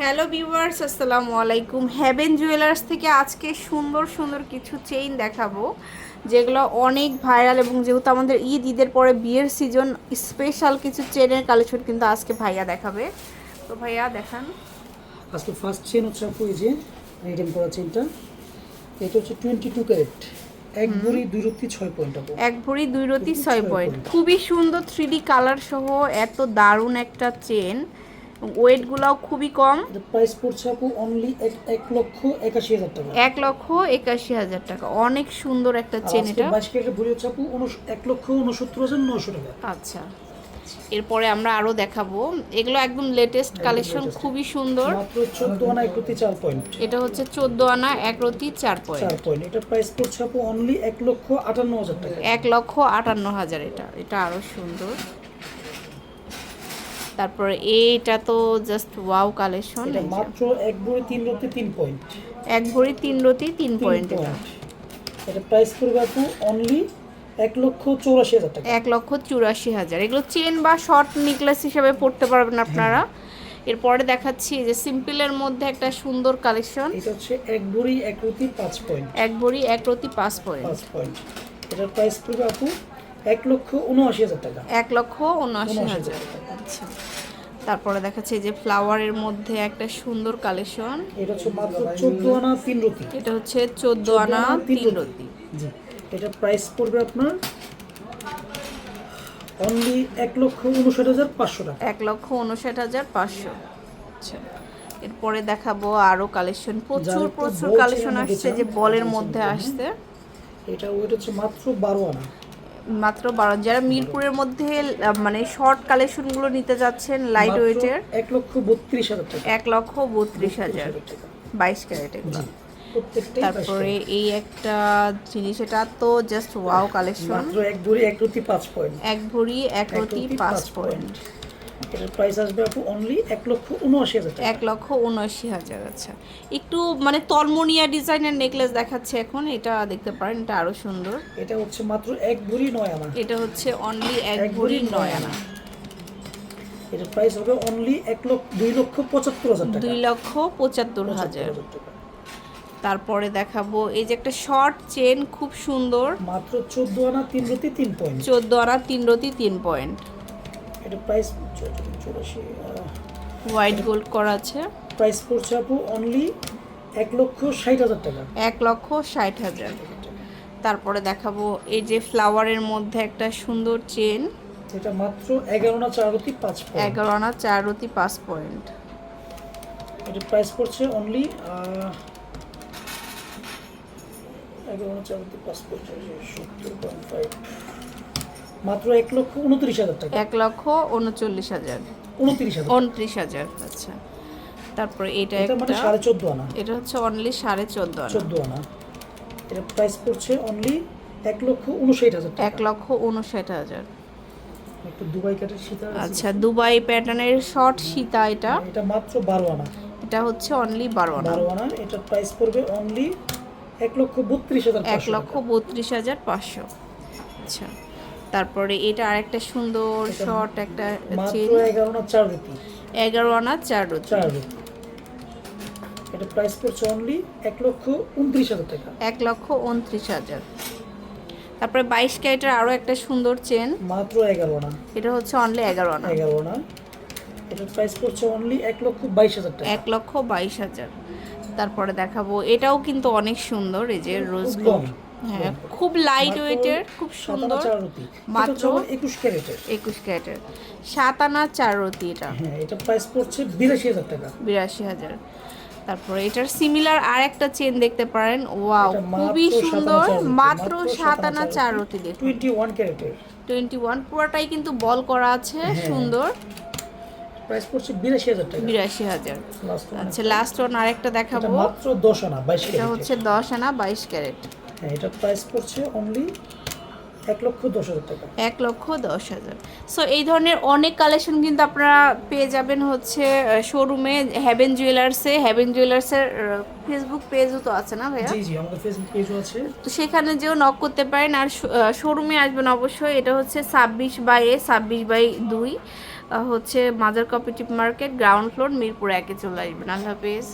Hello viewers আসসালামু আলাইকুম। Haven jewellers থেকে আজকে সুন্দর সুন্দর কিছু চেইন দেখাবো যেগুলো অনেক ভাইরাল এবং যেহেতু আমাদের ঈদ ঈদের পরে বিয়ের সিজন স্পেশাল কিছু চেনের কালেকশন কিন্তু আজকে ভাইয়া দেখাবে। তো ভাইয়া দেখান। আজকে ফার্স্ট চেন হচ্ছে আপু এই যে রিডিম করা চেনটা এটা হচ্ছে টোয়েন্টি টু ক্যারেট এক ভরি দুই রত্তি ছয় পয়েন্ট এক ভরি দুই রতি ছয় পয়েন্ট খুবই সুন্দর থ্রি কালার সহ এত দারুণ একটা চেন ওয়েটগুলোও খুবই কম। প্রাইস পড়ছে আপু অনলি এক লক্ষ একাশি হাজার টাকা। এক লক্ষ একাশি হাজার টাকা। অনেক সুন্দর একটা চেন এটা। বাইশ ক্যারেটের ভরি হচ্ছে আপু এক লক্ষ উনসত্তর হাজার নশো টাকা। আচ্ছা। এরপরে আমরা আরও দেখাবো। এগুলো একদম লেটেস্ট কালেকশন খুবই সুন্দর। মাত্র চোদ্দ আনা এক রত্তি চার পয়েন্ট এটা হচ্ছে চোদ্দ আনা এক রতি চার পয়েন্ট চার পয়েন্ট এটা প্রাইস পড়ছে আপু অনলি এক লক্ষ আটান্ন হাজার টাকা। এক লক্ষ আটান্ন হাজার এটা। এটা আরও সুন্দর। তারপরে এইটা তো জাস্ট ওয়াও কালেকশন এটা মাত্র এক ভরি তিন রত্তি তিন পয়েন্ট এক ভরি তিন রতি তিন পয়েন্ট এটা। প্রাইস পড়বে আপু অনলি এক লক্ষ চৌরাশি হাজার টাকা। এক লক্ষ চুরাশি হাজার। এগুলো চেন বা শর্ট নেকলেস হিসাবে পড়তে পারবেন আপনারা। এরপরে দেখাচ্ছি যে সিম্পলের মধ্যে একটা সুন্দর কালেকশন এটা হচ্ছে এক ভরি এক রতি পাঁচ পয়েন্ট এক ভরি এক রতি পাঁচ পয়েন্ট পাঁচ পয়েন্ট এটার প্রাইস পড়বে আপু এক লক্ষ উনআশি হাজার টাকা। এক লক্ষ উনআশি হাজার। আচ্ছা। তারপরে দেখাচ্ছে যে ফ্লাওয়ারের মধ্যে একটা সুন্দর কালেকশন। এটা হচ্ছে মাত্র চোদ্দ আনা তিন রতি। এটা হচ্ছে চোদ্দ আনা তিন রতি। জি। এটা প্রাইস পড়বে আপনার অনলি এক লক্ষ উনষাট হাজার পাঁচশো টাকা। এক লক্ষ উনষাট হাজার পাঁচশো। আচ্ছা। এরপরে দেখাবো আরও কালেকশন। প্রচুর প্রচুর কালেকশন আসছে যে বলের মধ্যে আসছে। এটা ওয়েট হচ্ছে মাত্র বারো আনা। মাত্র বারো যারা মিরপুরের মধ্যে মানে শর্ট কালেকশনগুলো নিতে যাচ্ছেন লাইট ওয়েটের এক লক্ষ বত্রিশ হাজার টাকা। এক লক্ষ বত্রিশ হাজার বাইশ ক্যারেট এগুলো। তারপরে এই একটা জিনিস এটা তো জাস্ট ওয়াও কালেকশন এক ভরি এক রতি পাঁচ পয়েন্ট এক ভরি এক রুটি রতি পাঁচ পয়েন্ট এটার প্রাইস আসবে আপু অনলি এক লক্ষ উনআশি হাজার এক লক্ষ উনআশি হাজার আচ্ছা। একটু মানে তলমনিয়া ডিজাইনের নেকলেস দেখাচ্ছে এখন এটা দেখতে পারেন এটা আরও সুন্দর। এটা হচ্ছে মাত্র এক ভরি নয় আনা এটা হচ্ছে অনলি এক ভরি নয় আনা এটার প্রাইস হবে অনলি এক লক্ষ দুই লক্ষ পঁচাত্তর হাজার টাকা। দুই লক্ষ পঁচাত্তর হাজার। তারপরে দেখাবো এই যে একটা শর্ট চেন খুব সুন্দর। মাত্র চোদ্দ আনা তিন রতি তিন পয়েন্ট চোদ্দ আনা তিন রতি তিন পয়েন্ট এটা প্রাইস চৌরাশি হোয়াইট গোল্ড করা আছে। প্রাইস পড়ছে আপু অনলি এক লক্ষ ষাট হাজার টাকা। এক লক্ষ ষাট হাজার। তারপরে দেখাবো এই যে ফ্লাওয়ারের মধ্যে একটা সুন্দর চেন এটা মাত্র এগারো না চার রতি পাঁচ এগারো আনা চার রতি পাঁচ পয়েন্ট এটা প্রাইস পড়ছে অনলি এগারো না চার রতি পাঁচ পয়েন্ট সত্তর পয়েন্ট ফাইভ মাত্র এক লক্ষ উনত্রিশ হাজার টাকা। এক লক্ষ উনচল্লিশ হাজার। উনত্রিশ হাজার। উনত্রিশ হাজার আচ্ছা। তারপরে এটা এটা মানে একটা সাড়ে চোদ্দ আনা। এটা হচ্ছে অনলি সাড়ে চোদ্দ আনা। চোদ্দ আনা। এটা প্রাইস পড়ছে অনলি এক লক্ষ উনষাট হাজার এক লক্ষ উনষাট হাজার। একটু দুবাই কাটের সীতা আচ্ছা দুবাই প্যাটার্নের শর্ট সীতা এটা। এটা মাত্র বারো আনা। এটা হচ্ছে অনলি বারো আনা। বারো আনা এটার প্রাইস পড়বে অনলি এক লক্ষ বত্রিশ হাজার এক লক্ষ বত্রিশ হাজার পাঁচশো। আচ্ছা। তারপরে এটা আরেকটা সুন্দর শর্ট একটা এগারো আনা চার রুপি। এটা প্রাইস পড়ছে অনলি এক লক্ষ উনত্রিশ হাজার টাকা। এক লক্ষ উনত্রিশ হাজার। তারপরে বাইশ ক্যারেটের আরও একটা সুন্দর চেন মাত্র এগারো আনা। এটা হচ্ছে অনলি এগারো আনা। এগারো আনা। এটার প্রাইস পড়ছে অনলি এক লক্ষ বাইশ হাজার টাকা। এক লক্ষ বাইশ হাজার। তারপরে দেখাবো। এটাও কিন্তু অনেক সুন্দর এই যে রোজ গোল্ড হ্যাঁ খুব লাইট ওয়েটের খুব সুন্দর। মাত্র একুশ ক্যারেটের। একুশ ক্যারেটের। সাত আনা চার রতি এটা। হ্যাঁ এটা প্রাইস পড়ছে বিরাশি হাজার টাকা। বিরাশি হাজার। তারপরে এটার সিমিলার আর একটা চেন দেখতে পারেন। ওয়াও খুবই সুন্দর। মাত্র সাত আনা চার রতি। দেখুন। টোয়েন্টি ওয়ান ক্যারেটের। টোয়েন্টি ওয়ান পুরোটাই কিন্তু বল করা আছে হ্যাঁ। সুন্দর। প্রাইস পড়ছে বিরাশি হাজার টাকা। বিরাশি হাজার। আচ্ছা লাস্ট ওয়ান আরেকটা দেখাবো। মাত্র দশ আনা বাইশ এটা হচ্ছে দশ আনা বাইশ ক্যারেট। হ্যাঁ এটার প্রাইস পড়ছে অনলি এক লক্ষ দশ হাজার টাকা। এক লক্ষ দশ হাজার। সো এই ধরনের অনেক কালেকশন কিন্তু আপনারা পেয়ে যাবেন হচ্ছে শোরুমে হ্যাভেন জুয়েলার্সে হ্যাভেন জুয়েলার্সের ফেসবুক পেজও তো আছে না ভাইয়া? জি জি আমাদের ফেসবুক পেজও আছে। তো সেখানে যেও নক করতে পারেন আর শোরুমে আসবেন অবশ্যই। এটা হচ্ছে ছাব্বিশ বাই এ ছাব্বিশ বাই দুই। হচ্ছে মাজার কপিটিভ মার্কেট গ্রাউন্ড ফ্লোর মিরপুর একে চলে আসবেন। আল্লাহ হাফিজ।